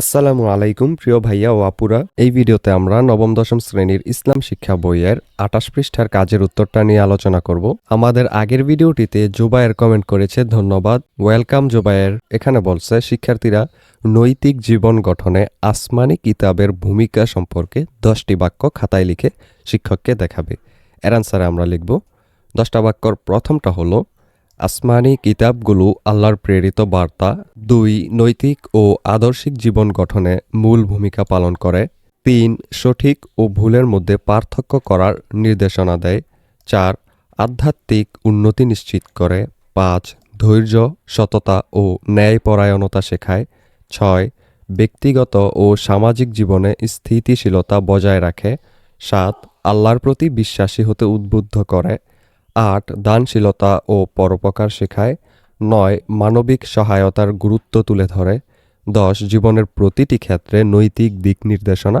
আসসালামু আলাইকুম, প্রিয় ভাইয়া ও আপুরা। এই ভিডিওতে আমরা নবম, দশম শ্রেণির ইসলাম শিক্ষা বইয়ের আটাশ পৃষ্ঠার কাজের উত্তরটা নিয়ে আলোচনা করব। আমাদের আগের ভিডিওটিতে জুবায়ের কমেন্ট করেছে, ধন্যবাদ, ওয়েলকাম জুবায়ের। এখানে বলছে, শিক্ষার্থীরা, নৈতিক জীবন গঠনে আসমানি কিতাবের ভূমিকা সম্পর্কে দশটি বাক্য খাতায় লিখে শিক্ষককে দেখাবে। এর আনসারে আমরা লিখব, দশটা বাক্যর প্রথমটা হলো আসমানি কিতাবগুলো আল্লাহর প্রেরিত বার্তা, দুই, নৈতিক ও আদর্শিক জীবন গঠনে মূল ভূমিকা পালন করে, তিন, সঠিক ও ভুলের মধ্যে পার্থক্য করার নির্দেশনা দেয়, চার, আধ্যাত্মিক উন্নতি নিশ্চিত করে, পাঁচ, ধৈর্য, সততা ও ন্যায়পরায়ণতা শেখায়, ছয়, ব্যক্তিগত ও সামাজিক জীবনে স্থিতিশীলতা বজায় রাখে, সাত, আল্লাহর প্রতি বিশ্বাসী হতে উদ্বুদ্ধ করে আট দানশীলতা ও পরোপকার শেখায়, নয় মানবিক সহায়তার গুরুত্ব তুলে ধরে, দশ জীবনের প্রতিটি ক্ষেত্রে নৈতিক দিক নির্দেশনা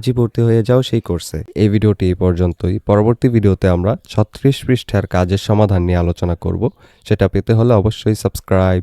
আজই ভর্তি হয়ে যাও সেই কোর্সে। এই ভিডিওটি এই পর্যন্তই। পরবর্তী ভিডিওতে আমরা ছত্রিশ পৃষ্ঠার কাজের সমাধান নিয়ে আলোচনা করব। সেটা পেতে হলে অবশ্যই সাবস্ক্রাইব।